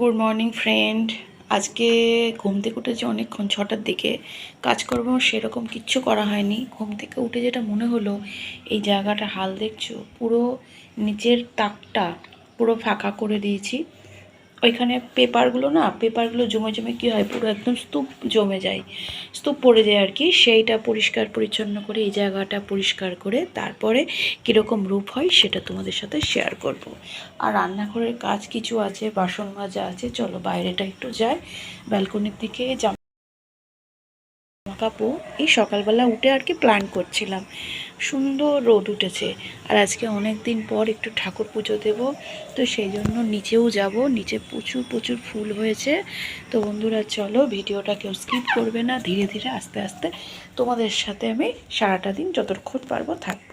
Good morning friend আজকে ঘুম থেকে উঠেছি অনেকক্ষণ, ছটার দিকে। কাজকর্ম সেরকম কিচ্ছু করা হয়নি। ঘুম থেকে উঠে যেটা মনে হলো, এই জায়গাটা হাল দেখছ, পুরো নিচের তাকটা পুরো ফাঁকা করে দিয়েছি। ওইখানে পেপারগুলো না, পেপারগুলো জমে জমে কী হয়, পুরো একদম স্তূপ জমে যায় স্তূপ পড়ে যায় আর কি, সেইটা পরিষ্কার পরিচ্ছন্ন করে, এই জায়গাটা পরিষ্কার করে, তারপরে কীরকম রূপ হয় সেটা তোমাদের সাথে শেয়ার করব। আর রান্নাঘরের কাজ কিছু আছে, বাসন মাজা আছে, চলো বাইরেটা একটু যায় ব্যালকনির দিকে জামা এই সকালবেলা উঠে আর কি প্ল্যান করছিলাম। সুন্দর রোদ উঠেছে। আর আজকে অনেক দিন পর একটু ঠাকুর পুজো দেব, তো সেই জন্য নিচেও যাব। নিচে প্রচুর প্রচুর ফুল হয়েছে। তো বন্ধুরা, চলো ভিডিওটা কেউ স্কিপ করবে না। ধীরে ধীরে, আস্তে আস্তে তোমাদের সাথে আমি সারাটা দিন যতক্ষণ পারব থাকব।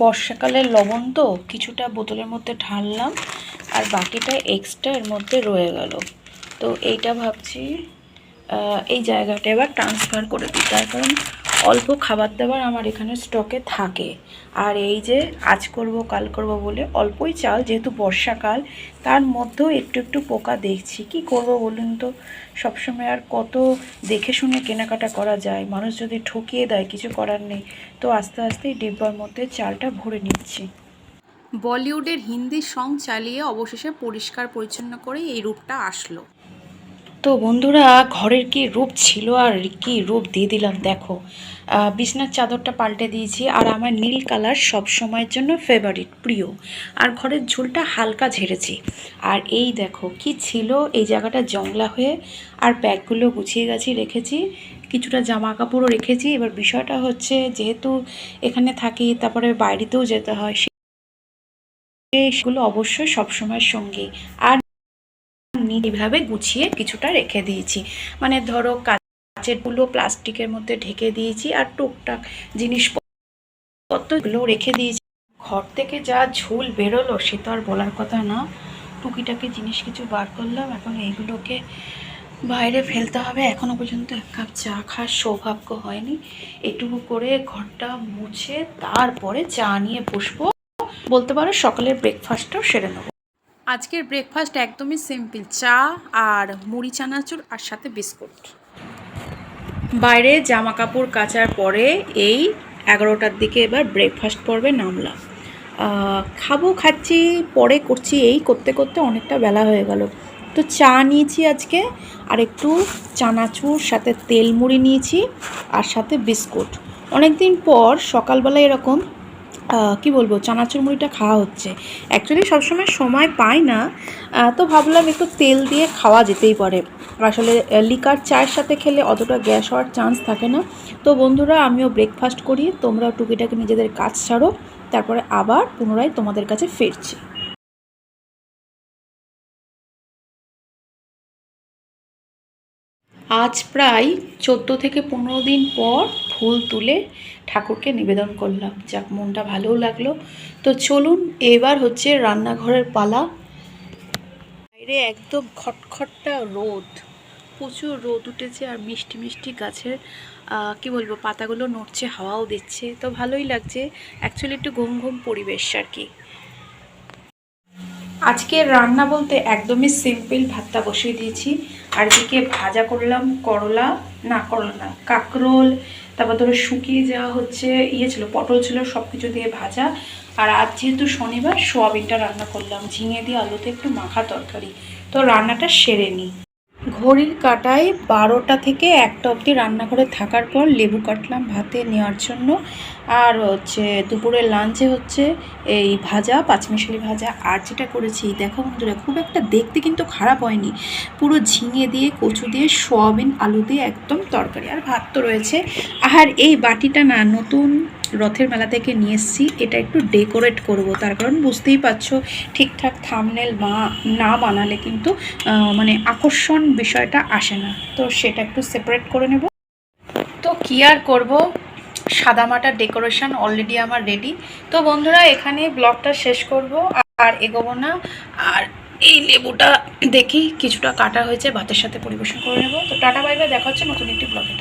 বর্ষাকালের লবণ তো কিছুটা বোতলের মধ্যে ঢাললাম, আর বাকিটা এক্সট্রা এর মধ্যে রয়ে গেল। তো এইটা ভাবছি এই জায়গাটা এবার ট্রান্সফার করে দিই। তার কারণ অল্প খাবার দাবার আমার এখানে স্টকে থাকে। আর এই যে আজ করব, কাল করব বলে অল্পই চাল, যেহেতু বর্ষাকাল, তার মধ্যেও একটু একটু পোকা দেখছি। কি করব বলুন তো? সবসময় আর কত দেখে শুনে কেনাকাটা করা যায়। মানুষ যদি ঠকিয়ে দেয়, কিছু করার নেই। তো আস্তে আস্তে ডিব্বার মধ্যে চালটা ভরে নিচ্ছি। বলিউডের হিন্দি সং চালিয়ে অবশেষে পরিষ্কার পরিচ্ছন্ন করে এই রূপটা আসলো। তো বন্ধুরা, ঘরের কি রূপ ছিল আর কি রূপ দিয়ে দিলাম দেখো। বিছনার চাদরটা পাল্টে দিয়েছি আর আমার নীল কালার সব সময়ের জন্য ফেভারিট প্রিয়। আর ঘরের ঝুলটা হালকা ঝেড়েছি। আর এই দেখো কি ছিল, এই জায়গাটা জংলা হয়ে আর ব্যাগগুলো গুছিয়ে গেছি রেখেছি, কিছুটা জামা কাপড়ও রেখেছি। এবার বিষয়টা হচ্ছে যেহেতু এখানে থাকি, তারপরে বাইরেতেও যেতে হয় সেগুলো অবশ্যই সবসময়ের সঙ্গেই আর এইভাবে গুছিয়ে কিছুটা রেখে দিয়েছি। মানে ধরো কাচেরগুলো প্লাস্টিকের মধ্যে ঢেকে দিয়েছি আর টুকটাক জিনিসপত্রগুলো রেখে দিয়েছি। ঘর থেকে যা ঝুল বেরোলো সে তো আর বলার কথা না। টুকিটাকি জিনিস কিছু বার করলাম, এখন এইগুলোকে বাইরে ফেলতে হবে। এখনও পর্যন্ত এক কাপ চা খাওয়ার সৌভাগ্য হয়নি। এটুকু করে ঘরটা মুছে তারপরে চা নিয়ে বসবো। বলতে পারো সকালের ব্রেকফাস্টটাও সেরে নেব। আজকের ব্রেকফাস্ট একদমই সিম্পল চা আর মুড়ি, চানাচুর আর সাথে বিস্কুট। বাইরে জামা কাপড় কাচার পরে এই এগারোটার দিকে এবার ব্রেকফাস্ট পর্বে নামলাম। খাব, খাচ্ছি, পরে করছি, এই করতে করতে অনেকটা বেলা হয়ে গেল। তো চা নিয়েছি আজকে, আর একটু চানাচুর, সাথে তেল মুড়ি নিয়েছি আর সাথে বিস্কুট। অনেক দিন পর সকালবেলা এরকম কি বলব, চানাচুর মুড়িটা খাওয়া হচ্ছে। অ্যাকচুয়ালি সবসময় সময় পাই না। তো ভাবলাম একটু তেল দিয়ে খাওয়া যেতেই পারে। আসলে লিকার চায়ের সাথে খেলে অতটা গ্যাস হওয়ার চান্স থাকে না। তো বন্ধুরা, আমিও ব্রেকফাস্ট করি। তোমরাও টুকিটাকি নিজেদের কাজ ছাড়ো। তারপরে আবার পুনরায় তোমাদের কাছে ফিরছি। আজ প্রায় চোদ্দ থেকে পনেরো দিন পর ফুল তুলে ঠাকুরকে নিবেদন করলাম। যাক, মনটা ভালোও লাগল। তো চলুন, এবার হচ্ছে রান্নাঘরের পালা। বাইরে একদম খটখটটা রোদ। প্রচুর রোদ উঠেছে আর মিষ্টি মিষ্টি গাছের কি বলব, পাতাগুলো নড়ছে, হাওয়াও দিচ্ছে। তো ভালোই লাগছে। অ্যাকচুয়ালি একটু ঘুম ঘুম পরিবেশ আর কি। আজকের রান্না বলতে একদমই সিম্পল ভাতটা বসিয়ে দিয়েছি। আর এদিকে ভাজা করলাম, করলা, না করলা না, কাকরোল, তারপর ধরো শুকিয়ে যাওয়া হচ্ছে ইয়ে ছিল, পটল ছিল সব কিছু দিয়ে ভাজা। আর আজ যেহেতু শনিবার, সোয়াবিনটা রান্না করলাম, ঝিঙে দিয়ে আলুতে একটু মাখা তরকারি। তো রান্নাটা সেরে নিই। ঘড়ির কাটায় বারোটা থেকে একটা অবধি রান্নাঘরে থাকার পর লেবু কাটলাম ভাতে নেওয়ার জন্য। আর হচ্ছে দুপুরের লাঞ্চে হচ্ছে এই ভাজা, পাঁচমিশালি ভাজা, আর যেটা করেছি, দেখো বন্ধুরা, খুব একটা দেখতে কিন্তু খারাপ হয়নি। পুরো ঝিঙে দিয়ে, কচু দিয়ে, সোয়াবিন, আলু দিয়ে একদম তরকারি, আর ভাত তো রয়েছে। আর এই বাটিটা না, নতুন রথের মেলা থেকে নিয়ে এসেছি। এটা একটু ডেকোরেট করব, তার কারণ বুঝতেই পারছ ঠিকঠাক থামনেল বা না বানালে কিন্তু মানে আকর্ষণ বিষয়টা আসে না। তো সেটা একটু সেপারেট করে নেব। তো কি আর করব? সাদামাটা ডেকোরেশন অলরেডি আমার রেডি তো বন্ধুরা, এখানে ব্লগটা শেষ করব আর এগোবো না। আর এই লেবুটা দেখি কিছুটা কাটা হয়েছে, ভাতের সাথে পরিবেশন করে নেব। তো টাটা বাইবে দেখা হচ্ছে নতুন একটি ব্লগে